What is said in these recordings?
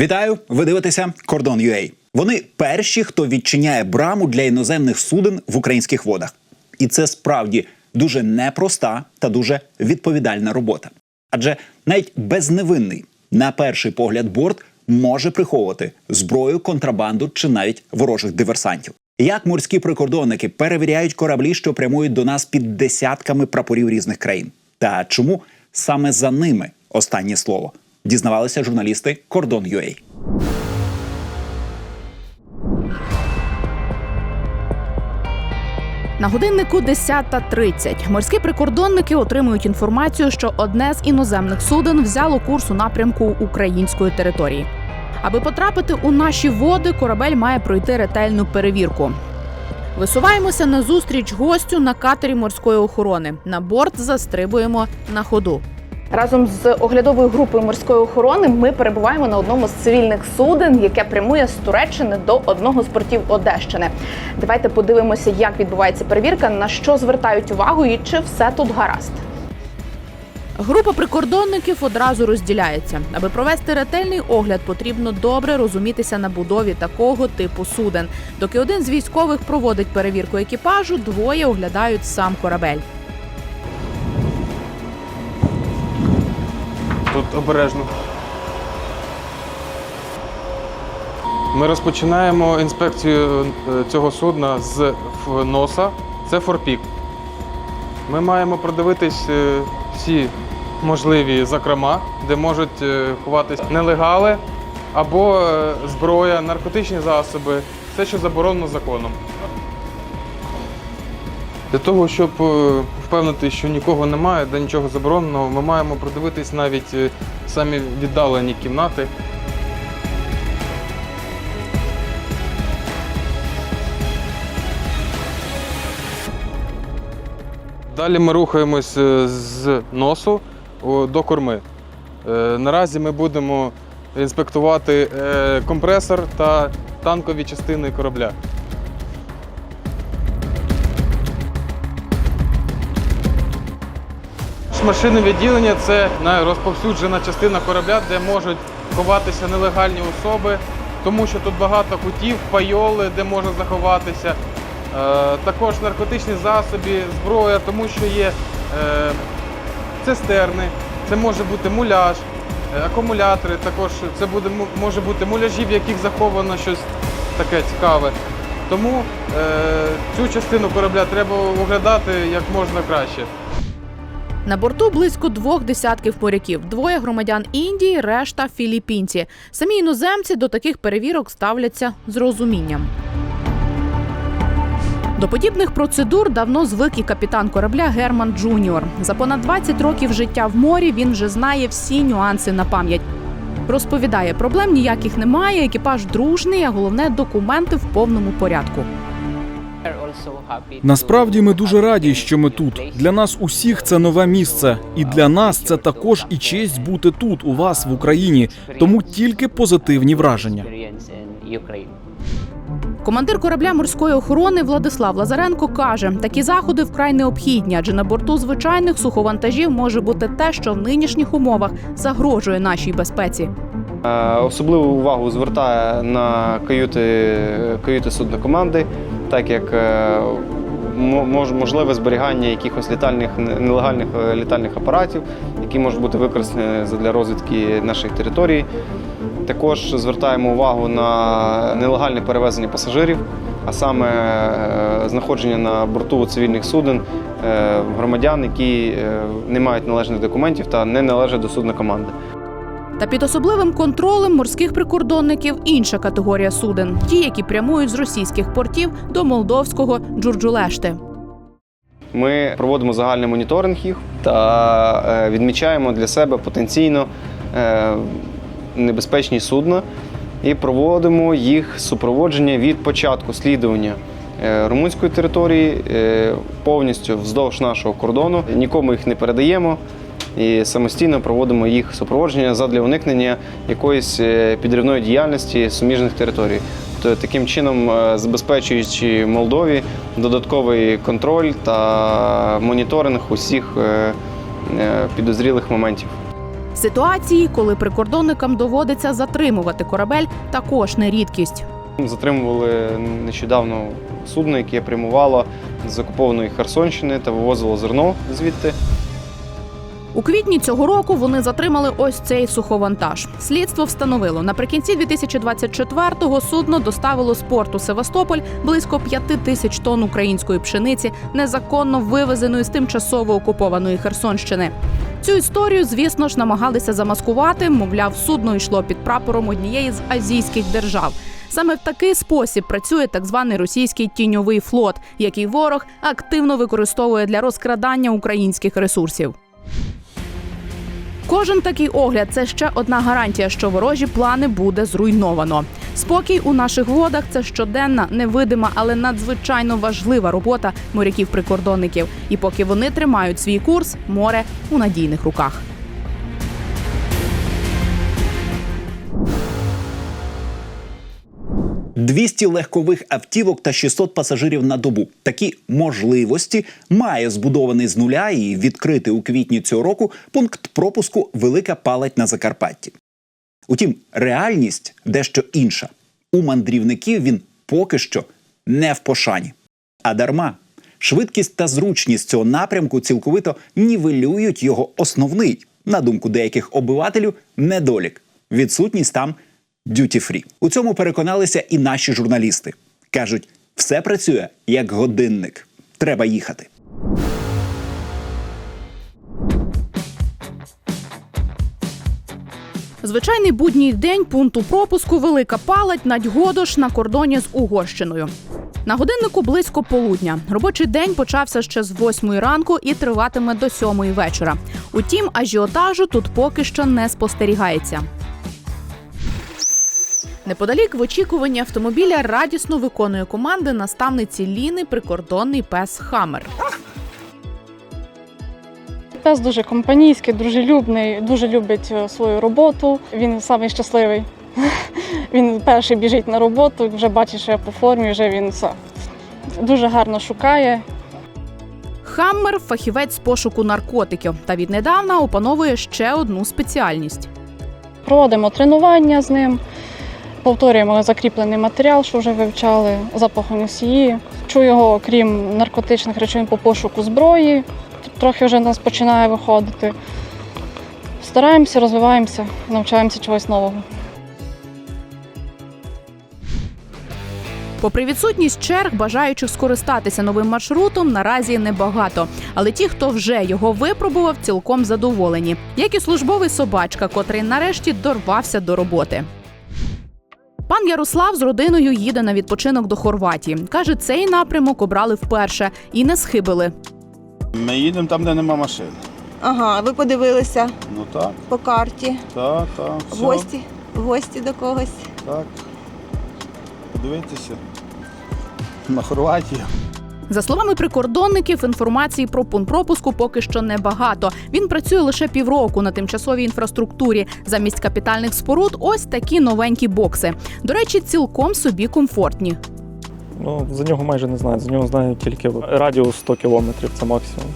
Вітаю! Ви дивитеся Кордон UA. Вони перші, хто відчиняє браму для іноземних суден в українських водах. І це справді дуже непроста та дуже відповідальна робота. Адже навіть безневинний, на перший погляд, борт може приховувати зброю, контрабанду чи навіть ворожих диверсантів. Як морські прикордонники перевіряють кораблі, що прямують до нас під десятками прапорів різних країн? Та чому саме за ними останнє слово? Дізнавалися журналісти Кордон UA. На годиннику 10.30 морські прикордонники отримують інформацію, що одне з іноземних суден взяло курс у напрямку української території. Аби потрапити у наші води, корабель має пройти ретельну перевірку. Висуваємося на зустріч гостю на катері морської охорони. На борт застрибуємо на ходу. Разом з оглядовою групою морської охорони ми перебуваємо на одному з цивільних суден, яке прямує з Туреччини до одного з портів Одещини. Давайте подивимося, як відбувається перевірка, на що звертають увагу і чи все тут гаразд. Група прикордонників одразу розділяється. Аби провести ретельний огляд, потрібно добре розумітися на будові такого типу суден. Доки один з військових проводить перевірку екіпажу, двоє оглядають сам корабель. Тут обережно. Ми розпочинаємо інспекцію е, цього судна з носа. Це форпік. Ми маємо продивитись е, всі можливі закрома, де можуть е, ховатись нелегали або зброя, наркотичні засоби, все, що заборонено законом. Для того, щоб впевнити, що нікого немає, де нічого забороненого, ми маємо продивитись навіть е, самі віддалені кімнати. Далі ми рухаємось е, з носу до корми. Е, Наразі ми будемо інспектувати компресор та танкові частини корабля. Машинне відділення це найрозповсюджена частина корабля, де можуть ховатися нелегальні особи, тому що тут багато кутів, пайоли, де можна заховатися. Е, також наркотичні засоби, зброя, тому що є е, цистерни, це може бути муляж, е, акумулятори, також це буде, може бути муляжі, в яких заховано щось таке цікаве. Тому цю частину корабля треба оглядати як можна краще. На борту близько двох десятків моряків, двоє громадян Індії, решта філіппінці. Самі іноземці до таких перевірок ставляться з розумінням. До подібних процедур давно звик і капітан корабля Герман Джуніор. За понад 20 років життя в морі він вже знає всі нюанси на пам'ять. Розповідає, проблем ніяких немає, екіпаж дружний, а головне документи в повному порядку. Насправді ми дуже раді, що ми тут. Для нас усіх це нове місце, і для нас це також і честь бути тут, у вас в Україні. Тому тільки позитивні враження. Командир корабля морської охорони Владислав Лазаренко каже, такі заходи вкрай необхідні, адже на борту звичайних суховантажів може бути те, що в нинішніх умовах загрожує нашій безпеці. Е, Особливу увагу звертає на каюти, каюти судна команди, так як е, мо- мож- можливе зберігання якихось літальних нелегальних е, літальних апаратів, які можуть бути використані для розвідки наших територій. Також звертаємо увагу на нелегальне перевезення пасажирів, а саме е, знаходження на борту цивільних суден громадян, які не мають належних документів та не належать до судна команди. Та під особливим контролем морських прикордонників інша категорія суден ті, які прямують з російських портів до молдовського Джурджулешти. Ми проводимо загальний моніторинг їх та е, відмічаємо для себе потенційно е, небезпечні судна і проводимо їх супроводження від початку слідування е, румунської території повністю вздовж нашого кордону. Нікому їх не передаємо. І самостійно проводимо їх супроводження задля уникнення якоїсь е, підривної діяльності суміжних територій. Тобто, таким чином е, забезпечуючи Молдові додатковий контроль та моніторинг усіх е, підозрілих моментів. Ситуації, коли прикордонникам доводиться затримувати корабель, також не рідкість. Затримували нещодавно судно, яке прямувало з окупованої Херсонщини та вивозило зерно звідти. У квітні цього року вони затримали ось цей суховантаж. Слідство встановило наприкінці 2024-го судно доставило з порту Севастополь близько 5 тисяч тонн української пшениці, незаконно вивезеної з тимчасово окупованої Херсонщини. Цю історію, звісно ж, намагалися замаскувати. Мовляв, судно йшло під прапором однієї з азійських держав. Саме в такий спосіб працює так званий російський тіньовий флот, який ворог активно використовує для розкрадання українських ресурсів. Кожен такий огляд це ще одна гарантія, що ворожі плани буде зруйновано. Спокій у наших водах це щоденна, невидима, але надзвичайно важлива робота моряків-прикордонників. І поки вони тримають свій курс, море у надійних руках. – 200 легкових автівок та 600 пасажирів на добу. Такі можливості має збудований з нуля і відкритий у квітні цього року пункт пропуску Велика Палать на Закарпатті. Утім, реальність дещо інша. У мандрівників він поки що не в пошані. А дарма. Швидкість та зручність цього напрямку цілковито нівелюють його основний, на думку деяких обивателів, недолік відсутність там дюті-фрі. У цьому переконалися і наші журналісти. кажуть, все працює як годинник. Треба їхати. Звичайний будній день пункту пропуску Велика Палать Надьгодош на кордоні з Угорщиною. На годиннику близько полудня. Робочий день почався ще з 8 ранку і триватиме до 7 вечора. Утім, ажіотажу тут поки що не спостерігається. Неподалік в очікуванні автомобіля радісно виконує команди наставниці Ліни прикордонний пес Хаммер. Пес дуже компанійський, дружелюбний, дуже любить е, свою роботу. Він самий щасливий. Він перший біжить на роботу, вже бачить, що я по формі, вже він все. Дуже гарно шукає. Хаммер фахівець з пошуку наркотиків та віднедавна опановує ще одну спеціальність. Проводимо тренування з ним, повторюємо закріплений матеріал, що вже вивчали, запахоносії. Чую його, крім наркотичних речовин по пошуку зброї. Трохи вже в нас починає виходити. Стараємося, розвиваємося, навчаємося чогось нового. Попри відсутність черг, бажаючих скористатися новим маршрутом наразі небагато. Але ті, хто вже його випробував, цілком задоволені, як і службовий собачка, котрий нарешті дорвався до роботи. Пан Ярослав з родиною їде на відпочинок до Хорватії. Каже, цей напрямок обрали вперше і не схибили. Ми їдемо там, де нема машин. Ага, ви подивилися Ну так, по карті. так, так. В Все, гості, в гості до когось. Так. Подивитися. На Хорватію. За словами прикордонників, інформації про пункт пропуску поки що небагато. Він працює лише півроку на тимчасовій інфраструктурі. Замість капітальних споруд ось такі новенькі бокси. До речі, цілком собі комфортні. Ну, за нього майже не знають. За нього знають тільки радіус 100 кілометрів, це максимум.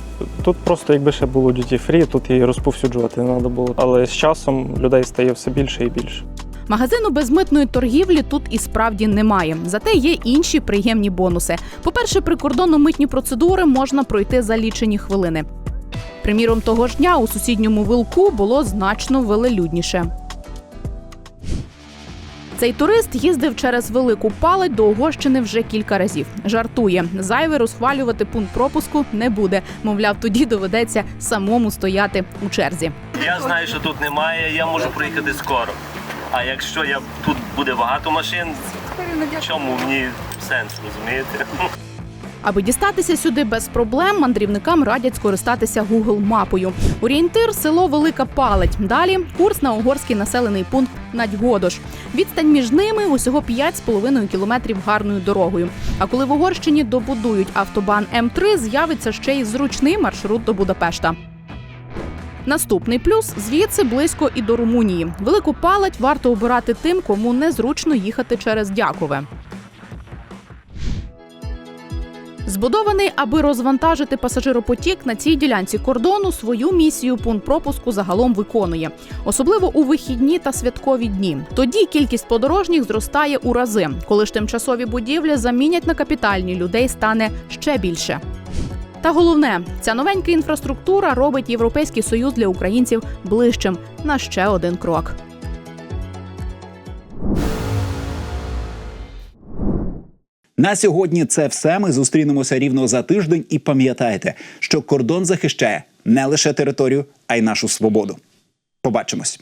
Тут просто, якби ще було duty free, тут її розповсюджувати не треба було. Але з часом людей стає все більше і більше. Магазину безмитної торгівлі тут і справді немає. Зате є інші приємні бонуси. По-перше, прикордонно-митні процедури можна пройти за лічені хвилини. Приміром, того ж дня у сусідньому вилку було значно велелюдніше. Цей турист їздив через велику палать до Угорщини вже кілька разів. Жартує, зайве розхвалювати пункт пропуску не буде. Мовляв, тоді доведеться самому стояти у черзі. Я знаю, що тут немає, я можу проїхати скоро. А якщо я тут буде багато машин, чому мені сенс, розумієте? Аби дістатися сюди без проблем, мандрівникам радять скористатися Google мапою. Орієнтир село Велика Палить. Далі курс на угорський населений пункт Надьгодош. Відстань між ними усього 5,5 кілометрів гарною дорогою. А коли в Угорщині добудують автобан М3, з'явиться ще й зручний маршрут до Будапешта. Наступний плюс звідси близько і до Румунії. Велику палать варто обирати тим, кому незручно їхати через Дякове. Збудований, аби розвантажити пасажиропотік на цій ділянці кордону, свою місію пункт пропуску загалом виконує, особливо у вихідні та святкові дні. Тоді кількість подорожніх зростає у рази. Коли ж тимчасові будівлі замінять на капітальні, людей стане ще більше. Та головне, ця новенька інфраструктура робить Європейський союз для українців ближчим на ще один крок. На сьогодні це все. Ми зустрінемося рівно за тиждень. І пам'ятайте, що кордон захищає не лише територію, а й нашу свободу. Побачимось.